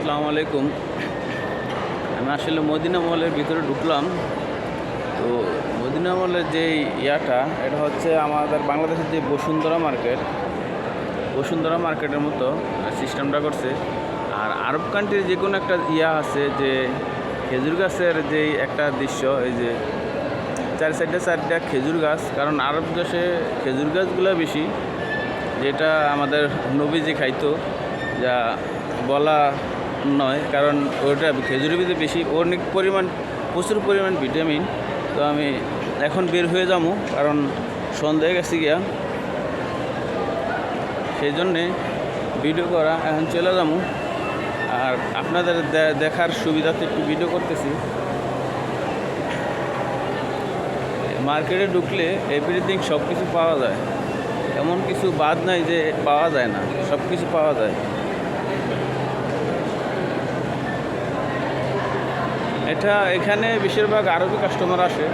আসসালামু আলাইকুম। আমি আসলে মদিনা মলের ভিতরে ঢুকলাম। তো মদিনা মলের যে ইয়াটা, এটা হচ্ছে আমাদের বাংলাদেশের যে বসুন্ধরা মার্কেট। বসুন্ধরা মার্কেটের মতো সিস্টেমটা করছে। আর আরব কান্ট্রির যে কোনো একটা ইয়া আছে যে খেজুর গাছের যে একটা দৃশ্য, এই যে চার সাইডে চারটা খেজুর গাছ, কারণ আরব দেশে খেজুর গাছগুলো বেশি, যেটা আমাদের নবী যে খাইতো, যা বলা নয়, কারণ ওটা খেজুরের ভিতরে বেশি অনেক পরিমাণ, প্রচুর পরিমাণ ভিটামিন। তো আমি এখন বের হয়ে যাব, কারণ সন্ধ্যায় গেছি গিয়া। সেই জন্যে ভিডিও করা এখন চলে যাব। আর আপনাদের দেখার সুবিধাতে একটু ভিডিও করতেছি। মার্কেটে ঢুকলে এভরিথিং সব কিছু পাওয়া যায়। এমন কিছু বাদ নাই যে পাওয়া যায় না সব কিছু পাওয়া যায়। এটা এখানে বেশিরভাগ আরবি কাস্টমার আসে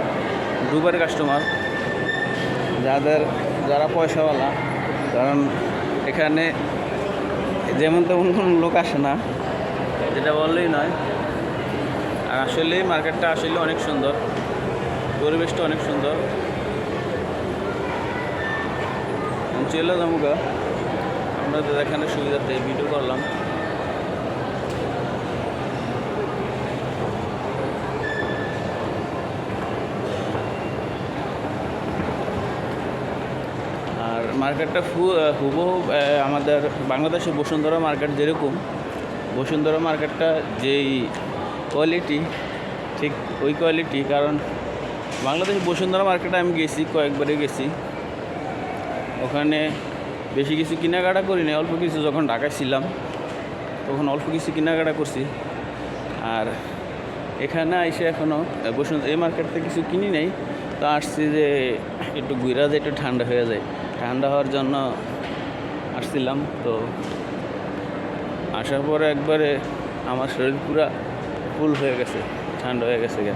দুবার কাস্টমার যাদের, যারা পয়সাওয়ালা, কারণ এখানে যেমন তেমন কোনো লোক আসে না, যেটা বললেই নয়। আর আসলেই মার্কেটটা আসলে অনেক সুন্দর, পরিবেশটা অনেক সুন্দর। চলে যাব গা। আপনাদের দেখানোর সুবিধাতে ভিডিও করলাম। মার্কেটটা ফু হুবহু আমাদের বাংলাদেশের বসুন্ধরা মার্কেট যেরকম, বসুন্ধরা মার্কেটটা যেই কোয়ালিটি ঠিক ওই কোয়ালিটি কারণ বাংলাদেশের বসুন্ধরা মার্কেটে আমি গেছি কয়েকবারে গেছি। ওখানে বেশি কিছু কেনাকাটা করি না অল্প কিছু যখন ঢাকায় ছিলাম, তখন অল্প কিছু কেনাকাটা করছি। আর এখানে এসে এখনও বসুন্ধরা, এই মার্কেট থেকে কিছু কিনি নেই, তো আসছি যে একটু ঘুরা যায় একটু ঠান্ডা হয়ে যায়। ঠান্ডা হওয়ার জন্য আসছিলাম, তো আসার পরে একবারে আমার শরীর পুরা ফুল হয়ে গেছে, ঠান্ডা হয়ে গেছে গা।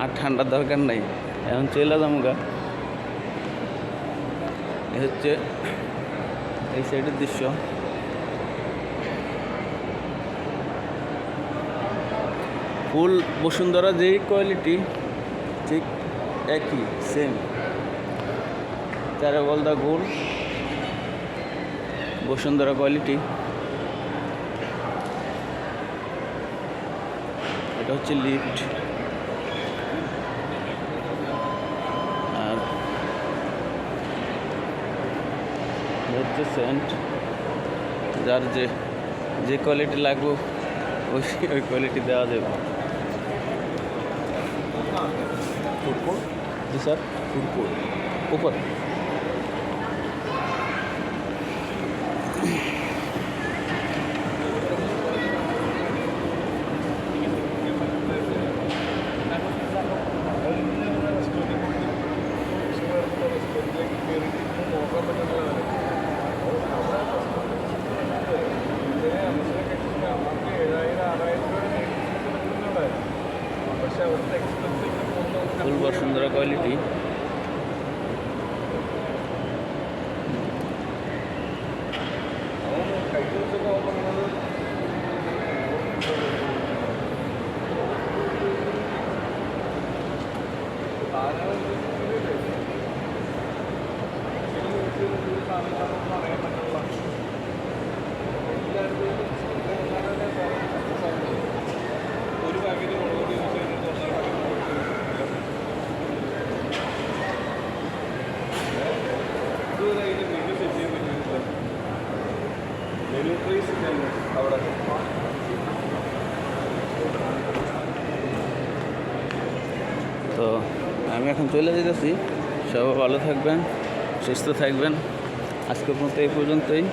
আর ঠান্ডার দরকার নাই, এখন চলে যাব গা। এ হচ্ছে এই সাইডের দৃশ্য। ফুল বসুন্ধরা যেই কোয়ালিটি ঠিক একই সেম তেরো দ্য গুড় বসুন্ধরা কোয়ালিটি। এটা হচ্ছে লিফট। আর হচ্ছে সেন্ট। যার যে যে কোয়ালিটি লাগবে ওই ওই কোয়ালিটি দেওয়া যাবে। ফুডকোর্ট জি স্যার। ফুডকোর্ট উপর। Full Bashundhara quality Thank. তো আমি এখন চলে যেতেছি। সবাই ভালো থাকবেন সুস্থ থাকবেন। আজকের মতো এই পর্যন্তই।